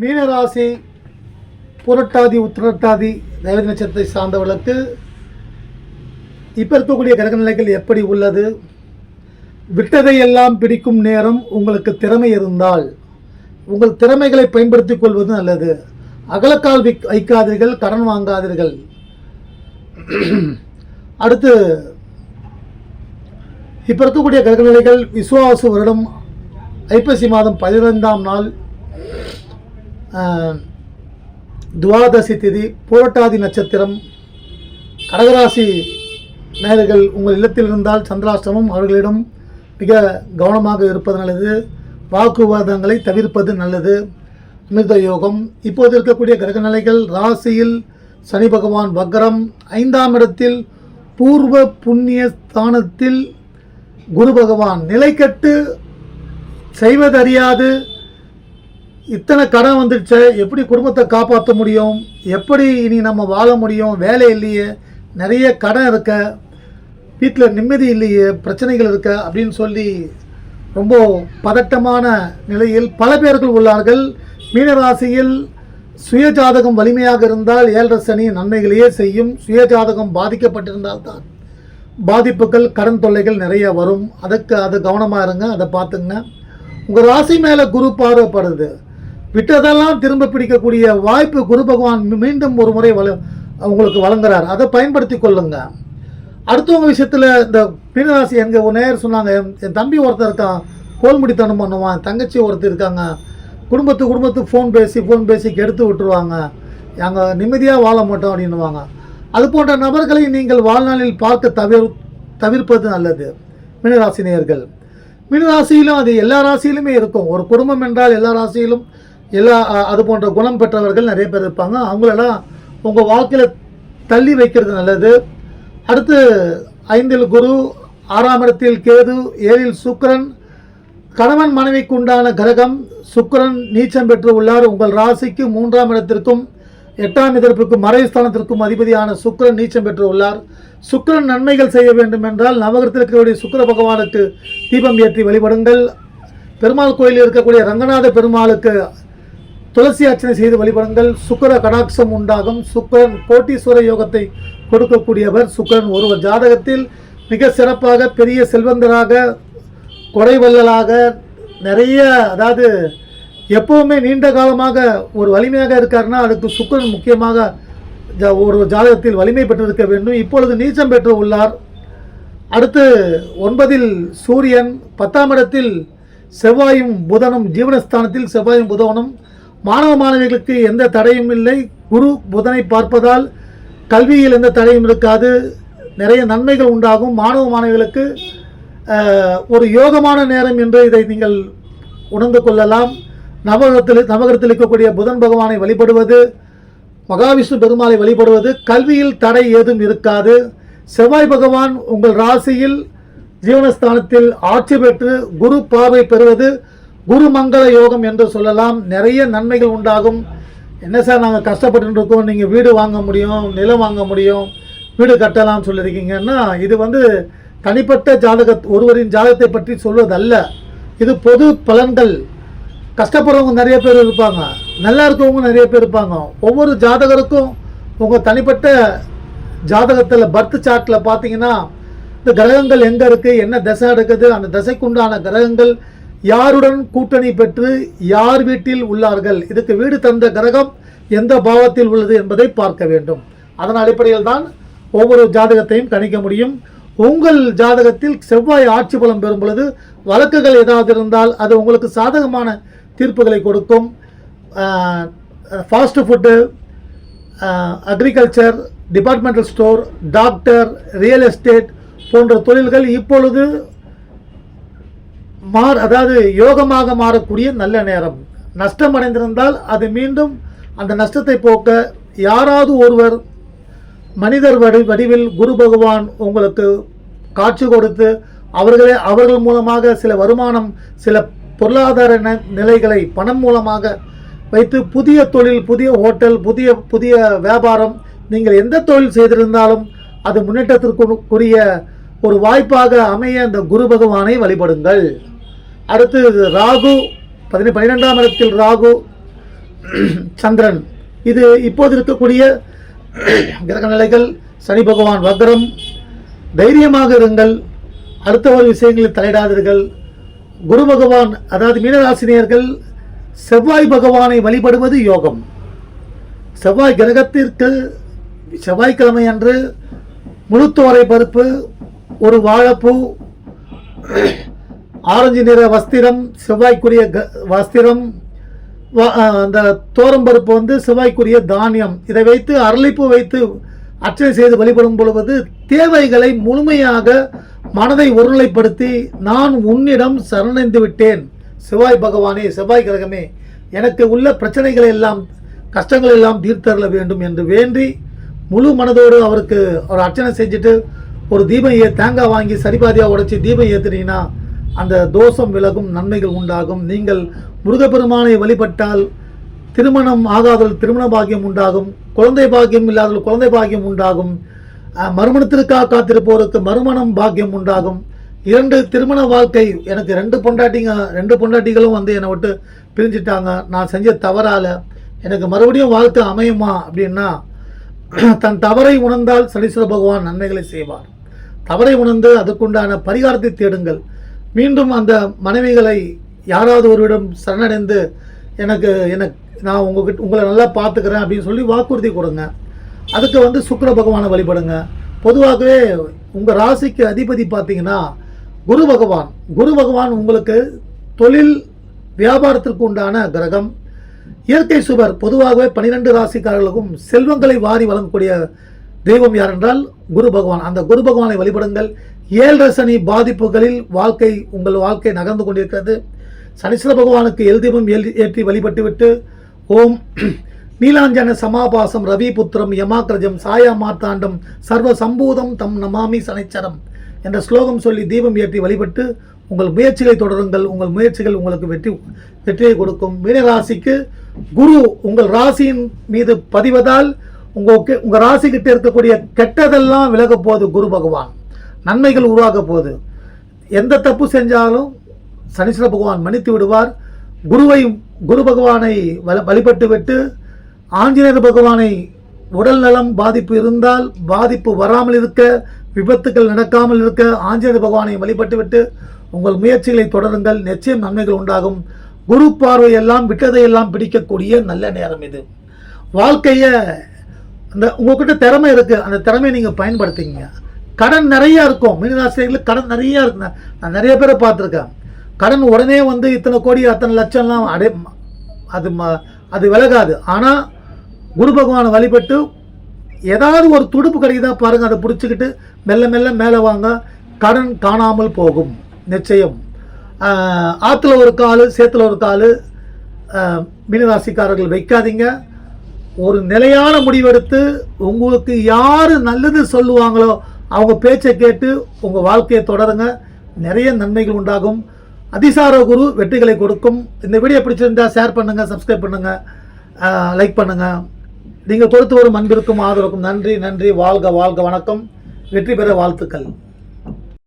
மீனராசி புரட்டாதி உத்திரட்டாதி ரேவதி நட்சத்திரத்தை சார்ந்தவர்களுக்கு இப்போ இருக்கக்கூடிய கிரக நிலைகள் எப்படி உள்ளது? விட்டதை எல்லாம் பிடிக்கும் நேரம் உங்களுக்கு திறமை இருந்தால் உங்கள் திறமைகளை பயன்படுத்திக் கொள்வது நல்லது. அகலக்கால் விக் வைக்காதீர்கள் கடன் வாங்காதீர்கள். அடுத்து இப்போ இருக்கக்கூடிய கிரகநிலைகள் விசுவாச வருடம் ஐப்பசி மாதம் பதினைந்தாம் நாள் துவாதசி திதி புரட்டாதி நட்சத்திரம் கடகராசி நேயர்கள் உங்கள் இல்லத்தில் இருந்தால் சந்திராஷ்டமம் அவர்களிடம் மிக கவனமாக இருப்பது நல்லது. வாக்குவாதங்களை தவிர்ப்பது நல்லது. அமிர்த யோகம். இப்போது இருக்கக்கூடிய கிரகநிலைகள் ராசியில் சனி பகவான் வக்ரம். ஐந்தாம் இடத்தில் பூர்வ புண்ணிய ஸ்தானத்தில் குரு பகவான் நிலைக்கட்டு செய்வதறியாது. இத்தனை கடன் வந்துடுச்சு எப்படி குடும்பத்தை காப்பாற்ற முடியும்? எப்படி இனி நம்ம வாழ முடியும்? வேலை இல்லையே நிறைய கடன் இருக்க வீட்டில் நிம்மதி இல்லையே பிரச்சனைகள் இருக்க அப்படின்னு சொல்லி ரொம்ப பதட்டமான நிலையில் பல பேர்கள் உள்ளார்கள். மீனராசியில் சுயஜாதகம் வலிமையாக இருந்தால் ஏழரை சனி நன்மைகளையே செய்யும். சுயஜாதகம் பாதிக்கப்பட்டிருந்தால் தான் பாதிப்புகள் கடன் தொல்லைகள் நிறைய வரும். அதுக்கு அது கவனமாக இருங்க அதை பார்த்துங்க உங்கள் ராசி மேலே குரு பார்வைப்படுது. விட்டதெல்லாம் திரும்ப பிடிக்கக்கூடிய வாய்ப்பு குரு பகவான் மீண்டும் ஒரு முறை வள உங்களுக்கு வழங்குறார். அதை பயன்படுத்தி கொள்ளுங்க. அடுத்தவங்க விஷயத்தில் இந்த மீனராசி எங்கள் ஒரு நேர் சொன்னாங்க என் தம்பி ஒருத்தர் இருக்கான் கோல்முடித்தனம் பண்ணுவான் தங்கச்சி ஒருத்தர் இருக்காங்க குடும்பத்து குடும்பத்துக்கு ஃபோன் பேசி ஃபோன் பேசி கெடுத்து விட்டுருவாங்க. நாங்கள் நிம்மதியாக வாழ மாட்டோம் அப்படின்னுவாங்க. அது போன்ற நபர்களை நீங்கள் வாழ்நாளில் பார்க்க தவிர தவிர்ப்பது நல்லது. மீனராசி நேயர்கள் மீனராசியிலும் அது எல்லா ராசியிலுமே இருக்கும். ஒரு குடும்பம் என்றால் எல்லா ராசியிலும் எல்லா அது போன்ற குணம் பெற்றவர்கள் நிறைய பேர் இருப்பாங்க. அவங்களெல்லாம் உங்கள் வாழ்க்கையில் தள்ளி வைக்கிறது நல்லது. அடுத்து ஐந்தில் குரு ஆறாம் இடத்தில் கேது ஏழில் சுக்கரன். கணவன் மனைவிக்கு உண்டான கிரகம் சுக்கரன் நீச்சம் பெற்று உள்ளார். உங்கள் ராசிக்கு மூன்றாம் இடத்திற்கும் எட்டாம் எதிர்ப்பிற்கும் மறைஸ்தானத்திற்கும் அதிபதியான சுக்கரன் நீச்சம் பெற்று உள்ளார். சுக்கிரன் நன்மைகள் செய்ய வேண்டும் என்றால் நவகரத்தில் இருக்கக்கூடிய சுக்கர பகவானுக்கு தீபம் ஏற்றி வழிபடுங்கள். பெருமாள் கோயிலில் இருக்கக்கூடிய ரங்கநாத பெருமாளுக்கு துளசி அர்ச்சனை செய்து வழிபடுங்கள். சுக்கர கடாட்சம் உண்டாகும். சுக்கிரன் கோட்டீஸ்வர யோகத்தை கொடுக்கக்கூடியவர். சுக்கிரன் ஒருவர் ஜாதகத்தில் மிக சிறப்பாக பெரிய செல்வந்தராக கொடைவல்லலாக நிறைய அதாவது எப்பவுமே நீண்ட காலமாக ஒரு வலிமையாக இருக்காருன்னா அதுக்கு சுக்கிரன் முக்கியமாக ஜா- ஒரு ஜாதகத்தில் வலிமை பெற்றிருக்க வேண்டும். இப்பொழுது நீச்சம் பெற்று உள்ளார். அடுத்து ஒன்பதில் சூரியன். பத்தாம் இடத்தில் செவ்வாயும் புதனும். ஜீவனஸ்தானத்தில் செவ்வாயும் புதனும். மாணவ மாணவிகளுக்கு எந்த தடையும் இல்லை. குரு புதனை பார்ப்பதால் கல்வியில் எந்த தடையும் இருக்காது. நிறைய நன்மைகள் உண்டாகும். மாணவ மாணவிகளுக்கு ஒரு யோகமான நேரம் என்று இதை நீங்கள் உணர்ந்து கொள்ளலாம். நவகத்தில் நவகரத்தில் இருக்கக்கூடிய புதன் பகவானை வழிபடுவது மகாவிஷ்ணு பெருமாளை வழிபடுவது கல்வியில் தடை ஏதும் இருக்காது. செவ்வாய் பகவான் உங்கள் ராசியில் ஜீவனஸ்தானத்தில் ஆட்சி பெற்று குரு பார்வை பெறுவது குரு மங்கள யோகம் என்று சொல்லலாம். நிறைய நன்மைகள் உண்டாகும். என்ன சார் நாங்கள் கஷ்டப்பட்டு இருக்கோம். நீங்கள் வீடு வாங்க முடியும் நிலம் வாங்க முடியும் வீடு கட்டலாம்னு சொல்லியிருக்கீங்கன்னா இது வந்து தனிப்பட்ட ஜாதக ஒருவரின் ஜாதகத்தை பற்றி சொல்வதல்ல. இது பொது பலன்கள். கஷ்டப்படுறவங்க நிறைய பேர் இருப்பாங்க. நல்லா இருக்கவங்க நிறைய பேர் இருப்பாங்க. ஒவ்வொரு ஜாதகருக்கும் உங்கள் தனிப்பட்ட ஜாதகத்தில் பர்த் சார்ட்டில் பார்த்தீங்கன்னா இந்த கிரகங்கள் எங்கே இருக்குது என்ன தசை எடுக்குது அந்த தசைக்குண்டான கிரகங்கள் யாருடன் கூட்டணி பெற்று யார் வீட்டில் உள்ளார்கள்? இதுக்கு வீடு தந்த கிரகம் எந்த பாவத்தில் உள்ளது என்பதை பார்க்க வேண்டும். அதன் அடிப்படையில் தான் ஒவ்வொரு ஜாதகத்தையும் கணிக்க முடியும். உங்கள் ஜாதகத்தில் செவ்வாய் ஆட்சி பலம் பெறும் பொழுது வழக்குகள் ஏதாவது இருந்தால் அது உங்களுக்கு சாதகமான தீர்ப்புகளை கொடுக்கும். Fast food agriculture departmental store doctor real estate போன்ற தொழில்கள் இப்பொழுது மாற அதாவது யோகமாக மாறக்கூடிய நல்ல நேரம். நஷ்டம் அடைந்திருந்தால் அது மீண்டும் அந்த நஷ்டத்தை போக்க யாராவது ஒருவர் மனிதர் வடி வடிவில் குரு பகவான் உங்களுக்கு காட்சி கொடுத்து அவர்களே அவர்கள் மூலமாக சில வருமானம் சில பொருளாதார ந- நிலைகளை பணம் மூலமாக வைத்து புதிய தொழில் புதிய ஹோட்டல் புதிய புதிய வியாபாரம் நீங்கள் எந்த தொழில் செய்திருந்தாலும் அது முன்னேற்றத்திற்குரிய ஒரு வாய்ப்பாக அமைய இந்த குரு பகவானை வழிபடுங்கள். அடுத்து ராகு பதினே பன்னிரெண்டாம் இடத்தில் ராகு சந்திரன். இது இப்போது இருக்கக்கூடிய கிரக நிலைகள் சனி பகவான் வக்ரம். தைரியமாக இருங்கள். அடுத்த ஒரு விஷயங்களில் தலையிடாதீர்கள். குரு பகவான் அதாவது மீனராசினியர்கள் செவ்வாய் பகவானை வழிபடுவது யோகம். செவ்வாய் கிரகத்திற்கு செவ்வாய்க்கிழமை அன்று முழுத்தோரை பருப்பு ஒரு வாழைப்பூ ஆரஞ்சு நிற வஸ்திரம் செவ்வாய்க்குரிய க வஸ்திரம் வ- அந்த தோரம்பருப்பு வந்து செவ்வாய்க்குரிய தானியம். இதை வைத்து அரளிப்பு வைத்து அர்ச்சனை செய்து வழிபடும் பொழுது தேவைகளை முழுமையாக மனதை ஒருநிலைப்படுத்தி நான் உன்னிடம் சரணடைந்து விட்டேன். செவ்வாய் பகவானே செவ்வாய் கிரகமே எனக்கு உள்ள பிரச்சனைகளை எல்லாம் கஷ்டங்கள் எல்லாம் தீர்த்தரல வேண்டும் என்று வேண்டி முழு மனதோடு அவருக்கு ஒரு அர்ச்சனை செஞ்சுட்டு ஒரு தீபம் ஏ தேங்காய் வாங்கி சரிபாதியாக உடைச்சி தீபம் ஏற்றுனீங்கன்னா அந்த தோஷம் விலகும் நன்மைகள் உண்டாகும். நீங்கள் முருகப்பெருமானை வழிபட்டால் திருமணம் ஆகாதல் திருமண பாக்கியம் உண்டாகும். குழந்தை பாக்கியம் இல்லாதல் குழந்தை பாக்கியம் உண்டாகும். மறுமணத்திற்காக காத்திருப்போருக்கு மறுமணம் பாக்கியம் உண்டாகும். இரண்டு திருமண வாழ்க்கை எனக்கு ரெண்டு பொண்டாட்டிங்க ரெண்டு பொண்டாட்டிகளும் வந்து என்னை விட்டு பிரிஞ்சிட்டாங்க. நான் செஞ்ச தவறால எனக்கு மறுபடியும் வாழ்க்கை அமையுமா அப்படின்னா தன் தவறை உணர்ந்தால் சனீஸ்வர பகவான் நன்மைகளை செய்வார். தவறை உணர்ந்து அதுக்குண்டான பரிகாரத்தை தேடுங்கள். மீண்டும் அந்த மனைவிகளை யாராவது ஒருவிடம் சரணடைந்து எனக்கு எனக்கு நான் உங்ககிட்ட உங்களை நல்லா பார்த்துக்கிறேன் அப்படின்னு சொல்லி வாக்குறுதி கொடுங்க. அதுக்கு வந்து சுக்கிர பகவானை வழிபடுங்க. பொதுவாகவே உங்கள் ராசிக்கு அதிபதி பார்த்தீங்கன்னா குரு பகவான். குரு பகவான் உங்களுக்கு தொழில் வியாபாரத்திற்கு உண்டான கிரகம். இயற்கை சுவர் பொதுவாகவே பன்னிரெண்டு ராசிக்காரர்களுக்கும் செல்வங்களை வாரி வழங்கக்கூடிய தெய்வம் யாரென்றால் குரு பகவான். அந்த குரு பகவானை வழிபடுங்கள். ஏழரை சனி பாதிப்புகளில் வாழ்க்கை உங்கள் வாழ்க்கை நகர்ந்து கொண்டிருக்கிறது. சனீஸ்வர பகவானுக்கு எல் ஏற்றி வழிபட்டுவிட்டு ஓம் நீலாஞ்சன சமாபாசம் ரவி புத்திரம் யமாக்கிரஜம் சாயா மார்த்தாண்டம் சர்வ சம்பூதம் தம் நமாமி சனைச்சரம் என்ற ஸ்லோகம் சொல்லி தீபம் ஏற்றி வழிபட்டு உங்கள் முயற்சிகளை தொடருங்கள். உங்கள் முயற்சிகள் உங்களுக்கு வெற்றி வெற்றியை கொடுக்கும். மீனராசிக்கு குரு உங்கள் ராசியின் மீது பதிவதால் உங்கள் உங்கள் ராசிக்கிட்ட இருக்கக்கூடிய கெட்டதெல்லாம் விலக போகுது குரு பகவான். நன்மைகள் உருவாக போகுது. எந்த தப்பு செஞ்சாலும் சனீஸ்வர பகவான் மன்னித்து விடுவார். குருவை குரு பகவானை வழிபட்டு விட்டு ஆஞ்சநேயர் பகவானை உடல் நலம் பாதிப்பு இருந்தால் பாதிப்பு வராமல் இருக்க விபத்துக்கள் நடக்காமல் இருக்க ஆஞ்சநேயர் பகவானை வழிபட்டு விட்டு உங்கள் முயற்சிகளை தொடருங்கள். நிச்சயம் நன்மைகள் உண்டாகும். குரு பார்வையெல்லாம் விட்டதையெல்லாம் பிடிக்கக்கூடிய நல்ல நேரம் இது. வாழ்க்கையை அந்த உங்கள்கிட்ட திறமை இருக்குது அந்த திறமையை நீங்கள் பயன்படுத்திங்க கடன் நிறைய இருக்கும். மீனராசிரியர்களுக்கு கடன் நிறைய இருக்கு நான் நிறைய பேரை பார்த்துருக்கேன். கடன் உடனே வந்து இத்தனை கோடி அத்தனை லட்சம்லாம் அடை அது ம- அது விலகாது. ஆனால் குரு பகவானை வழிபட்டு ஏதாவது ஒரு துடுப்பு கிடைக்குதா பாருங்க. அதை பிடிச்சிக்கிட்டு மெல்ல மெல்ல மேலே வாங்க. கடன் காணாமல் போகும். நிச்சயம். ஆற்றுல ஒரு கால் சேத்துல ஒரு கால் மீனராசிக்காரர்கள் வைக்காதீங்க. ஒரு நிலையான முடிவெடுத்து உங்களுக்கு யார் நல்லது சொல்லுவாங்களோ அவங்க பேச்சை கேட்டு உங்கள் வாழ்க்கையை தொடருங்க. நிறைய நன்மைகள் உண்டாகும். அதிசார குரு வெற்றிகளை கொடுக்கும். இந்த வீடியோ பிடிச்சிருந்தா ஷேர் பண்ணுங்கள் சப்ஸ்கிரைப் பண்ணுங்கள் லைக் பண்ணுங்கள் நீங்கள் கொடுத்து வரும் அன்பிற்கும் ஆதரவுக்கும் நன்றி நன்றி. வாழ்க வாழ்க வணக்கம். வெற்றி பெற வாழ்த்துக்கள்.